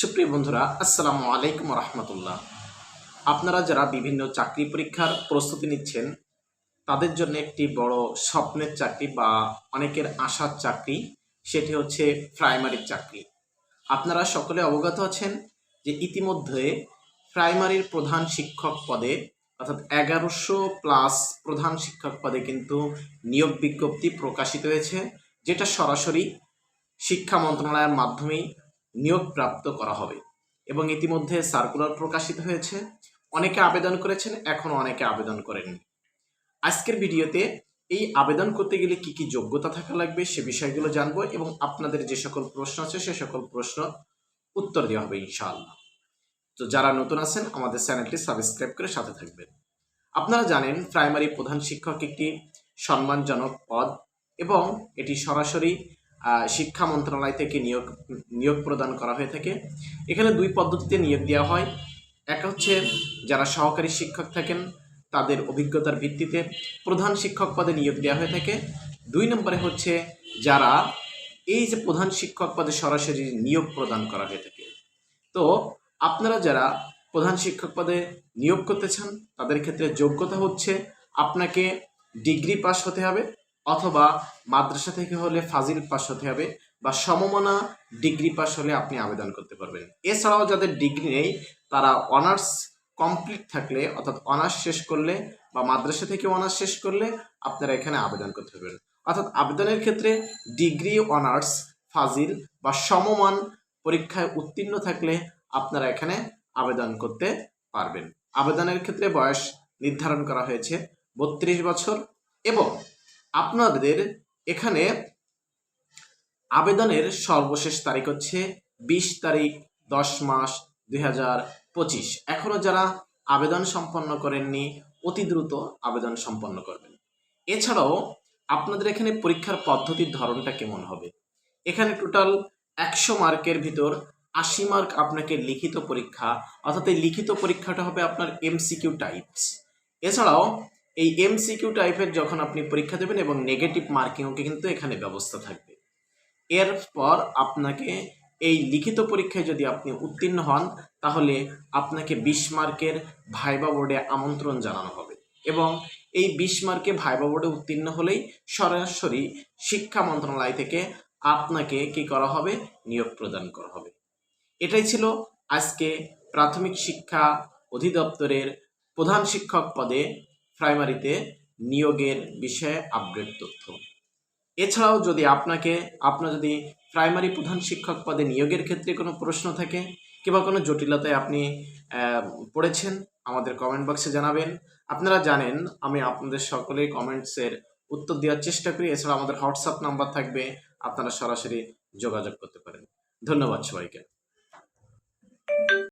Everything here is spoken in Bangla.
সুপ্রিয় বন্ধুরা, আসসালামু আলাইকুম রহমতুল্লাহ। আপনারা যারা বিভিন্ন চাকরি পরীক্ষার প্রস্তুতি নিচ্ছেন, তাদের জন্য একটি বড় স্বপ্নের চাকরি বা অনেকের আশার চাকরি, সেটি হচ্ছে প্রাইমারির চাকরি। আপনারা সকলে অবগত আছেন যে ইতিমধ্যে প্রাইমারির প্রধান শিক্ষক পদে, অর্থাৎ এগারোশো প্লাস প্রধান শিক্ষক পদে কিন্তু নিয়োগ বিজ্ঞপ্তি প্রকাশিত হয়েছে, যেটা সরাসরি শিক্ষা মন্ত্রণালয়ের মাধ্যমেই নিয়োগ প্রাপ্ত করা হবে। এবং ইতিমধ্যে সার্কুলার প্রকাশিত হয়েছে। অনেকে আবেদন করেছেন, এখনও অনেকে আবেদন করেননি। আজকের ভিডিওতে এই আবেদন করতে গেলে কি কি যোগ্যতা থাকা লাগবে সে বিষয়গুলো জানব এবং আপনাদের যে সকল প্রশ্ন আছে সে সকল প্রশ্ন উত্তর দেওয়া হবে ইনশাআল্লাহ। তো যারা নতুন আছেন, আমাদের চ্যানেলটি সাবস্ক্রাইব করে সাথে থাকবেন। আপনারা জানেন, প্রাইমারি প্রধান শিক্ষক একটি সম্মানজনক পদ এবং এটি সরাসরি শিক্ষা মন্ত্রণালয় থেকে নিয়োগ নিয়োগ প্রদান করা হয়ে থাকে। এখানে দুই পদ্ধতিতে নিয়োগ দেওয়া হয়। এক হচ্ছে যারা সহকারী শিক্ষক থাকেন, তাদের অভিজ্ঞতার ভিত্তিতে প্রধান শিক্ষক পদে নিয়োগ দেওয়া হয়ে থাকে। দুই নম্বরে হচ্ছে যারা এই যে প্রধান শিক্ষক পদে সরাসরি নিয়োগ প্রদান করা হয়ে থাকে। তো আপনারা যারা প্রধান শিক্ষক পদে নিয়োগ করতে চান, তাদের ক্ষেত্রে যোগ্যতা হচ্ছে আপনাকে ডিগ্রি পাস হতে হবে। অথবা মাদ্রাসা থেকে হলে ফাজিল পাস হতে হবে বা সমমনা ডিগ্রি পাস হলে আপনি আবেদন করতে পারবেন। এছাড়াও যাদের ডিগ্রি নেই, তারা অনার্স কমপ্লিট থাকলে অর্থাৎ অনার্স শেষ করলে বা মাদ্রাসা থেকে অনার্স শেষ করলে আপনারা এখানে আবেদন করতে পারবেন। অর্থাৎ আবেদনের ক্ষেত্রে ডিগ্রি, অনার্স, ফাজিল বা সমমান পরীক্ষায় উত্তীর্ণ থাকলে আপনারা এখানে আবেদন করতে পারবেন। আবেদনের ক্ষেত্রে বয়স নির্ধারণ করা হয়েছে বত্রিশ বছর এবং আপনাদের এখানে আবেদনের সর্বশেষ তারিখ হচ্ছে বিশ তারিখ দশ মাস দুই হাজার পঁচিশ। এখনও যারা আবেদন সম্পন্ন করেননি, অতি দ্রুত আবেদন সম্পন্ন করবেন। এছাড়াও আপনাদের এখানে পরীক্ষার পদ্ধতির ধরনটা কেমন হবে? এখানে টোটাল একশো মার্কের ভিতর আশি মার্ক আপনাকে লিখিত পরীক্ষা, অর্থাৎ এই লিখিত পরীক্ষাটা হবে আপনার এমসিকিউ টাইপস এছাড়াও এই এমসিকিউ টাইপের যখন আপনি পরীক্ষা দেবেন এবং নেগেটিভ মার্কিংও কিন্তু এখানে ব্যবস্থা থাকবে। এরপর আপনাকে এই লিখিত পরীক্ষায় যদি আপনি উত্তীর্ণ হন, তাহলে আপনাকে বিশ মার্কের ভাইবা বোর্ডে আমন্ত্রণ জানানো হবে এবং এই বিশ মার্কে ভাইবা বোর্ডে উত্তীর্ণ হলেই সরাসরি শিক্ষা মন্ত্রণালয় থেকে আপনাকে কি করা হবে? নিয়োগ প্রদান করা হবে। এটাই ছিল আজকে প্রাথমিক শিক্ষা অধিদপ্তরের প্রধান শিক্ষক পদে প্রাইমারিতে নিয়োগের বিষয়ে আপডেট তথ্য। এছাড়াও যদি আপনাকে, আপনার যদি প্রাইমারি প্রধান শিক্ষক পদে নিয়োগের ক্ষেত্রে কোনো প্রশ্ন থাকে কিংবা কোনো জটিলতায় আপনি পড়েছেন, আমাদের কমেন্ট বক্সে জানাবেন। আপনারা জানেন, আমি আপনাদের সকলেই কমেন্টসের উত্তর দেওয়ার চেষ্টা করি। এছাড়া আমাদের হোয়াটসঅ্যাপ নাম্বার থাকবে, আপনারা সরাসরি যোগাযোগ করতে পারেন। ধন্যবাদ সবাইকে।